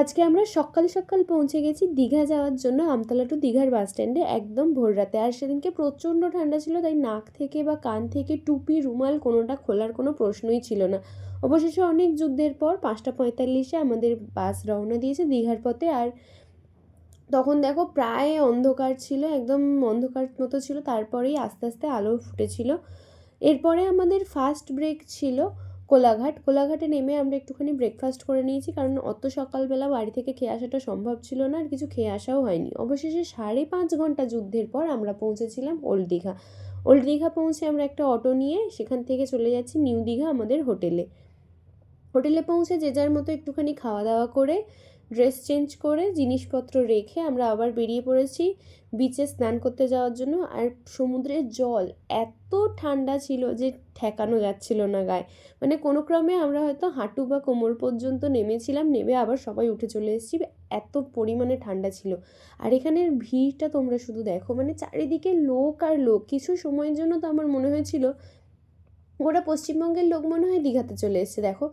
আজকে আমরা সকাল সকাল পৌঁছে গেছি দীঘা যাওয়ার জন্য আমতলা টু দীঘার বাস স্ট্যান্ডে একদম ভোর রাতে। আর সেদিনকে প্রচণ্ড ঠান্ডা ছিল, তাই নাক থেকে বা কান থেকে টুপি, রুমাল কোনোটা খোলার কোনো প্রশ্নই ছিল না। অবশেষে অনেক যুদ্ধের পর পাঁচটা পঁয়তাল্লিশে আমাদের বাস রওনা দিয়েছে দীঘার পথে। আর তখন দেখো প্রায় অন্ধকার ছিল, একদম অন্ধকার মতো ছিল, তারপরেই আস্তে আস্তে আলো ফুটেছিল। এরপরে আমাদের ফার্স্ট ব্রেক ছিল। কোলাঘাট, কোলাঘাটে নেমে আমরা একটুখানি ব্রেকফাস্ট করে নিয়েছি কারণ অত সকালবেলা বাড়ি থেকে খেয়ে আসাটা সম্ভব ছিল না আর কিছু খেয়ে আসাও হয়নি। অবশেষে সাড়ে পাঁচ ঘণ্টা যুদ্ধের পর আমরা পৌঁছেছিলাম ওল্ড দীঘা। ওল্ড দীঘা পৌঁছে আমরা একটা অটো নিয়ে সেখান থেকে চলে যাচ্ছি নিউ দীঘা আমাদের হোটেলে। হোটেলে পৌঁছে যে যার মতো একটুখানি খাওয়া দাওয়া করে ড্রেস চেঞ্জ করে জিনিসপত্র রেখে আমরা আবার বেরিয়ে পড়েছি। বিচে স্নান করতে যাওয়ার জন্য। আর সমুদ্রের জল এত ঠান্ডা ছিল যে ঠেকানো যাচ্ছিল না গায়ে। মানে কোনো ক্রমে আমরা হয়তো হাঁটু বা কোমর পর্যন্ত নেমেছিলাম, নেমে আবার সবাই উঠে চলে এসেছি। এত পরিমাণে ঠান্ডা ছিল। আর এখানের ভিড়টা তোমরা শুধু দেখো। মানে চারিদিকে লোক আর লোক। কিছু সময়ের জন্য তো আমার মনে হয়েছিল গোটা পশ্চিমবঙ্গের লোক মনে হয় দীঘাতে চলে এসেছে, দেখো।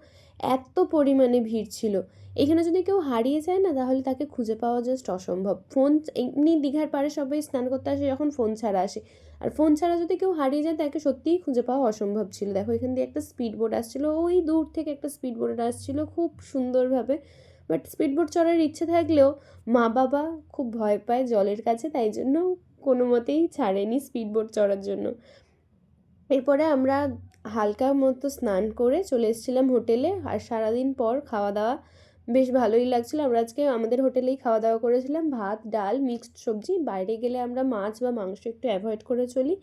এত পরিমাণে ভিড় ছিল। এখানে যদি কেউ হারিয়ে যায় না, তাহলে তাকে খুঁজে পাওয়া জাস্ট অসম্ভব। ফোন এমনি দীঘার পাড়ে সবাই স্নান করতে আসে যখন ফোন ছাড়া আসে। আর ফোন ছাড়া যদি কেউ হারিয়ে যায়, তাকে সত্যিই খুঁজে পাওয়া অসম্ভব ছিল। দেখো, এখান দিয়ে একটা স্পিড বোট আসছিল, ওই দূর থেকে একটা স্পিড বোট আসছিল খুব সুন্দরভাবে। বাট স্পিড বোট চড়ার ইচ্ছে থাকলেও মা বাবা খুব ভয় পায় জলের কাছে, তাই জন্য কোনো মতেই ছাড়েনি স্পিড বোট চড়ার জন্য। এরপরে আমরা হালকা মতো স্নান করে চলে এসেছিলাম হোটেলে আর সারাদিন পর খাওয়া দাওয়া বেশ ভালোই লাগছিল। আমরা আজকে আমাদের হোটেলেই খাওয়া দাওয়া করেছিলাম। ভাত, ডাল, মিক্সড সবজি। বাইরে গেলে আমরা মাছ বা মাংস একটু অ্যাভয়েড করে চলি।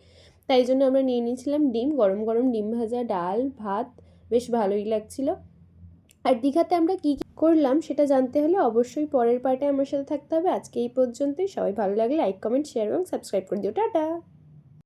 তাই জন্য আমরা নিয়ে নিয়েছিলাম ডিম, গরম গরম ডিম ভাজা, ডাল, ভাত। বেশ ভালোই লাগছিল। আর দীঘাতে আমরা কী কী করলাম সেটা জানতে হলে অবশ্যই পরের পার্টে আমার সাথে থাকতে হবে। আজকে এই পর্যন্তই। সবাই ভালো লাগলে লাইক কমেন্ট শেয়ার এবং সাবস্ক্রাইব করে দিও। টাটা!